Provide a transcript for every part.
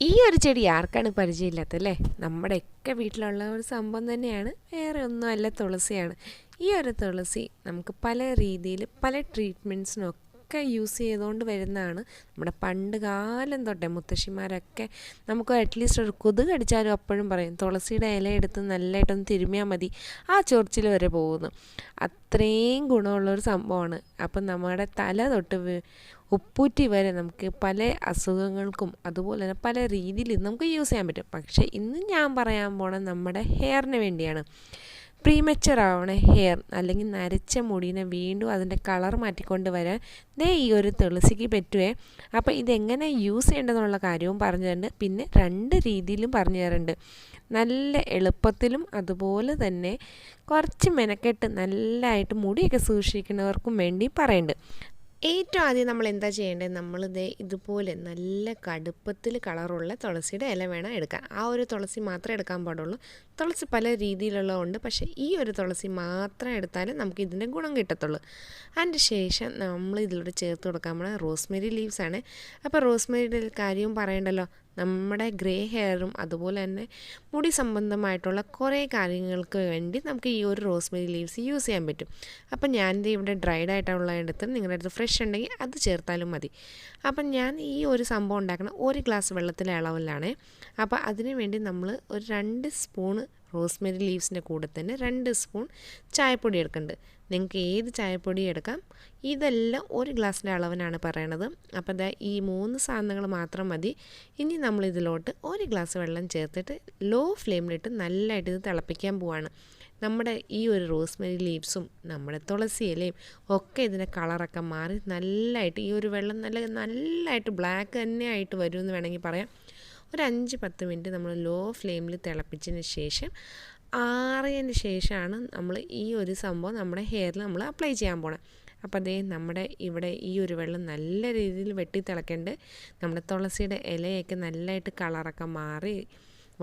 ഈ ഒരു ചെടി ആർക്കാണ് പരിചയമില്ലാത്തത് അല്ലേ? നമ്മുടെയൊക്കെ വീട്ടിലുള്ള ഒരു സംഭവം തന്നെയാണ്. വേറെ ഒന്നുമല്ല തുളസിയാണ്. ഈ ഒരു തുളസി നമുക്ക് പല രീതിയിൽ പല ട്രീറ്റ്മെന്റ്സിനൊക്കെ യൂസ് ചെയ്തുകൊണ്ട് വരുന്നതാണ്. നമ്മുടെ പണ്ട് കാലം തൊട്ടേ മുത്തശ്ശിമാരൊക്കെ നമുക്ക് അറ്റ്ലീസ്റ്റ് ഒരു കൊതുക് അടിച്ചാലും അപ്പോഴും പറയും തുളസിയുടെ ഇല എടുത്ത് നല്ലതായിട്ടൊന്ന് തിരുമ്മിയാൽ മതി. ആ ചൊറിച്ചിൽ വരെ പോകുന്നു. അത്രയും ഗുണമുള്ളൊരു സംഭവമാണ്. അപ്പം നമ്മുടെ തല തൊട്ട് ഉപ്പൂറ്റി വരെ നമുക്ക് പല അസുഖങ്ങൾക്കും അതുപോലെ തന്നെ പല രീതിയിൽ നമുക്ക് യൂസ് ചെയ്യാൻ പറ്റും. പക്ഷേ ഇന്ന് ഞാൻ പറയാൻ പോണത് നമ്മുടെ ഹെയറിന് വേണ്ടിയാണ്. പ്രീമച്ചർ ആവണ ഹെയർ അല്ലെങ്കിൽ നരച്ച മുടീനെ വീണ്ടും അതിന്റെ കളർ മാറ്റിക്കൊണ്ട് വരാൻ ദേ ഈ ഒരു തുളസിക്ക് പറ്റുവേ. അപ്പോൾ ഇതെങ്ങനെ യൂസ് ചെയ്യേണ്ടതെന്നുള്ള കാര്യവും പറഞ്ഞു തരുന്നുണ്ട് പിന്നെ രണ്ട് രീതിയിലും പറഞ്ഞു തരുന്നുണ്ട് നല്ല എളുപ്പത്തിലും അതുപോലെ തന്നെ കുറച്ച് മെനക്കെട്ട് നല്ലതായിട്ട് മുടിയൊക്കെ സൂക്ഷിക്കുന്നവർക്കും വേണ്ടി പറയുന്നുണ്ട് ഏറ്റവും ആദ്യം നമ്മൾ എന്താ ചെയ്യേണ്ടത്? നമ്മളിത് ഇതുപോലെ നല്ല കടുപ്പത്തിൽ കളറുള്ള തുളസിയുടെ ഇല വേണം എടുക്കാൻ. ആ ഒരു തുളസി മാത്രമേ എടുക്കാൻ പാടുള്ളൂ. തുളസി പല രീതിയിലുള്ളതുകൊണ്ട് പക്ഷേ ഈ ഒരു തുളസി മാത്രം എടുത്താലേ നമുക്ക് ഇതിന്റെ ഗുണം കിട്ടത്തുള്ളൂ. അതിന്റെ ശേഷം നമ്മൾ ഇതിലൂടെ ചേർത്ത് കൊടുക്കാൻ പോണ റോസ്മെരി ആണ്. അപ്പോൾ റോസ്മെരിയുടെ കാര്യവും പറയണ്ടല്ലോ. നമ്മുടെ ഗ്രേ ഹെയറും അതുപോലെ തന്നെ മുടി സംബന്ധമായിട്ടുള്ള കുറേ കാര്യങ്ങൾക്ക് വേണ്ടി നമുക്ക് ഈ ഒരു റോസ്മെരി ലീവ്സ് യൂസ് ചെയ്യാൻ പറ്റും. അപ്പം ഞാനിത് ഇവിടെ ഡ്രൈഡ് ആയിട്ടുള്ള എടുത്ത് നിങ്ങളുടെ അടുത്ത് ഫ്രഷ് ഉണ്ടെങ്കിൽ അത് ചേർത്താലും മതി. അപ്പം ഞാൻ ഈ ഒരു സംഭവം ഉണ്ടാക്കുന്ന ഒരു ഗ്ലാസ് വെള്ളത്തിലെ അളവിലാണ്. അപ്പോൾ അതിന് വേണ്ടി നമ്മൾ ഒരു രണ്ട് സ്പൂണ് റോസ്മെരി ലീവ്സിന്റെ കൂടെ തന്നെ രണ്ട് സ്പൂൺ ചായപ്പൊടി എടുക്കുന്നുണ്ട്. നിങ്ങൾക്ക് ഏത് ചായപ്പൊടി എടുക്കാം? ഇതെല്ലാം ഒരു ഗ്ലാസ്സിന്റെ അളവിനാണ് പറയണത്. അപ്പോൾ ദാ ഈ മൂന്ന് സാധനങ്ങൾ മാത്രം മതി. ഇനി നമ്മൾ ഇതിലോട്ട് ഒരു ഗ്ലാസ് വെള്ളം ചേർത്തിട്ട് ലോ ഫ്ലെയിമിലിട്ട് നല്ലതായിട്ട് ഇത് തിളപ്പിക്കാൻ പോവാണ്. നമ്മുടെ ഈ ഒരു റോസ്മെരി ലീവ്സും നമ്മുടെ തുളസി ഇലയും ഒക്കെ ഇതിന്റെ കളറൊക്കെ മാറി നല്ലതായിട്ട് ഈ ഒരു വെള്ളം നല്ല നല്ലതായിട്ട് ബ്ലാക്ക് തന്നെ ആയിട്ട് വരുമെന്ന് വേണമെങ്കിൽ പറയാം. ഒരു അഞ്ച് പത്ത് മിനിറ്റ് നമ്മൾ ലോ ഫ്ലെയിമിൽ തിളപ്പിച്ചതിന് ശേഷം ആറിയതിന് ശേഷമാണ് നമ്മൾ ഈ ഒരു സംഭവം നമ്മുടെ ഹെയറിൽ നമ്മൾ അപ്ലൈ ചെയ്യാൻ പോണത് അപ്പോൾ അതേ നമ്മുടെ ഇവിടെ ഈ ഒരു വെള്ളം നല്ല രീതിയിൽ വെട്ടി തിളക്കേണ്ട. നമ്മുടെ തുളസിയുടെ ഇലയൊക്കെ നല്ലതായിട്ട് കളറൊക്കെ മാറി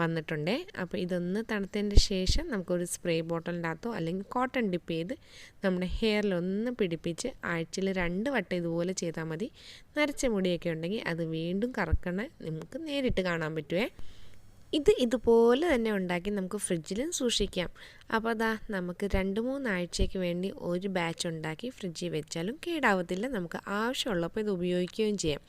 വന്നിട്ടുണ്ട്. അപ്പോൾ ഇതൊന്ന് തണുത്തതിന്റെ ശേഷം നമുക്കൊരു സ്പ്രേ ബോട്ടലിന്റെ അകത്തോ അല്ലെങ്കിൽ കോട്ടൺ ഡിപ്പ് ചെയ്ത് നമ്മുടെ ഹെയറിൽ ഒന്ന് പിടിപ്പിച്ച് ആഴ്ചയിൽ രണ്ട് വട്ടം ഇതുപോലെ ചെയ്താൽ മതി. നരച്ച മുടിയൊക്കെ ഉണ്ടെങ്കിൽ അത് വീണ്ടും കറക്കണ നമുക്ക് നേരിട്ട് കാണാൻ പറ്റുമേ ഇത് ഇതുപോലെ തന്നെ ഉണ്ടാക്കി നമുക്ക് ഫ്രിഡ്ജിലും സൂക്ഷിക്കാം. അപ്പോൾ അതാ നമുക്ക് രണ്ട് മൂന്നാഴ്ചയ്ക്ക് വേണ്ടി ഒരു ബാച്ച് ഉണ്ടാക്കി ഫ്രിഡ്ജിൽ വെച്ചാലും കേടാവത്തില്ല. നമുക്ക് ആവശ്യമുള്ളപ്പോൾ ഇത് ഉപയോഗിക്കുകയും ചെയ്യാം.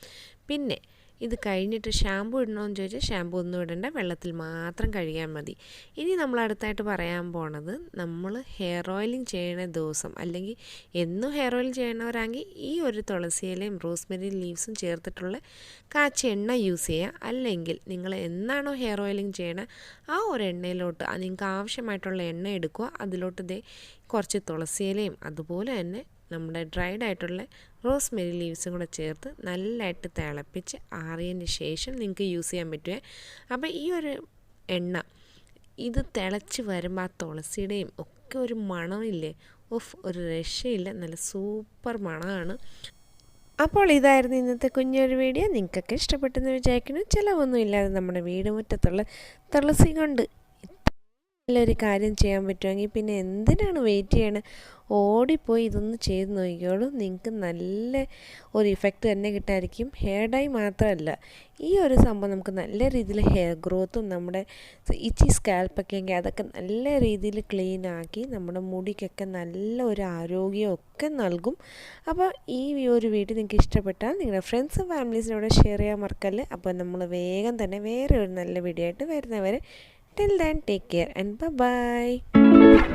പിന്നെ ഇത് കഴിഞ്ഞിട്ട് ഷാമ്പു ഇടണമെന്ന് ചോദിച്ചാൽ ഷാമ്പു ഒന്നും ഇടേണ്ട വെള്ളത്തിൽ മാത്രം കഴുകിയാൽ മതി. ഇനി നമ്മൾ അടുത്തായിട്ട് പറയാൻ പോണത് നമ്മൾ ഹെയർ ഓയിലിംഗ് ചെയ്യണ ദിവസം അല്ലെങ്കിൽ എന്നും ഹെയർ ഓയിൽ ചെയ്യണവരാണെങ്കിൽ ഈ ഒരു തുളസിയിലയും റോസ്മെരി ലീവ്സും ചേർത്തിട്ടുള്ള കാച്ച എണ്ണ യൂസ് ചെയ്യുക. അല്ലെങ്കിൽ നിങ്ങൾ എന്നാണോ ഹെയർ ഓയിലിംഗ് ചെയ്യണത് ആ ഒരു എണ്ണയിലോട്ട് നിങ്ങൾക്ക് ആവശ്യമായിട്ടുള്ള എണ്ണ എടുക്കുക. അതിലോട്ട് ഇതേ കുറച്ച് തുളസിയിലയും അതുപോലെ തന്നെ നമ്മുടെ ഡ്രൈഡ് ആയിട്ടുള്ള റോസ്മെരി ലീവ്സും കൂടെ ചേർത്ത് നല്ലതായിട്ട് തിളപ്പിച്ച് ആറിയതിന് ശേഷം നിങ്ങൾക്ക് യൂസ് ചെയ്യാൻ പറ്റുമേ അപ്പോൾ ഈ ഒരു എണ്ണ ഇത് തിളച്ച് വരുമ്പോൾ ആ തുളസിയുടെയും ഒക്കെ ഒരു മണമില്ലേ? ഓഫ് ഒരു രക്ഷയില്ല. നല്ല സൂപ്പർ മണമാണ്. അപ്പോൾ ഇതായിരുന്നു ഇന്നത്തെ കുഞ്ഞൊരു വീഡിയോ നിങ്ങൾക്കൊക്കെ ഇഷ്ടപ്പെട്ടെന്ന് വിചാരിക്കുന്നു. ചിലവൊന്നും ഇല്ലാതെ നമ്മുടെ വീട് മുറ്റത്തുള്ള തുളസി കൊണ്ട് നല്ലൊരു കാര്യം ചെയ്യാൻ പറ്റുമെങ്കിൽ പിന്നെ എന്തിനാണ് വെയിറ്റ് ചെയ്യണത് ഓടിപ്പോയി ഇതൊന്ന് ചെയ്ത് നോക്കിക്കോളൂ. നിങ്ങൾക്ക് നല്ല ഒരു ഇഫക്റ്റ് തന്നെ കിട്ടായിരിക്കും. ഹെയർ ഡൈ മാത്രമല്ല ഈ ഒരു സംഭവം നമുക്ക് നല്ല രീതിയിൽ ഹെയർ ഗ്രോത്തും നമ്മുടെ ഇച്ചി സ്കാൽപ്പൊക്കെ എങ്കിൽ അതൊക്കെ നല്ല രീതിയിൽ ക്ലീൻ ആക്കി നമ്മുടെ മുടിക്കൊക്കെ നല്ല ഒരു ആരോഗ്യമൊക്കെ നൽകും. അപ്പോൾ ഈ ഒരു വീഡിയോ നിങ്ങൾക്ക് ഇഷ്ടപ്പെട്ടാൽ നിങ്ങളുടെ ഫ്രണ്ട്സും ഫാമിലീസിനോട് ഷെയർ ചെയ്യാൻ മറക്കല്ലേ. അപ്പോൾ നമ്മൾ വേഗം തന്നെ വേറെ ഒരു നല്ല വീഡിയോ ആയിട്ട് വരുന്നവരെ Till then, take care and bye bye.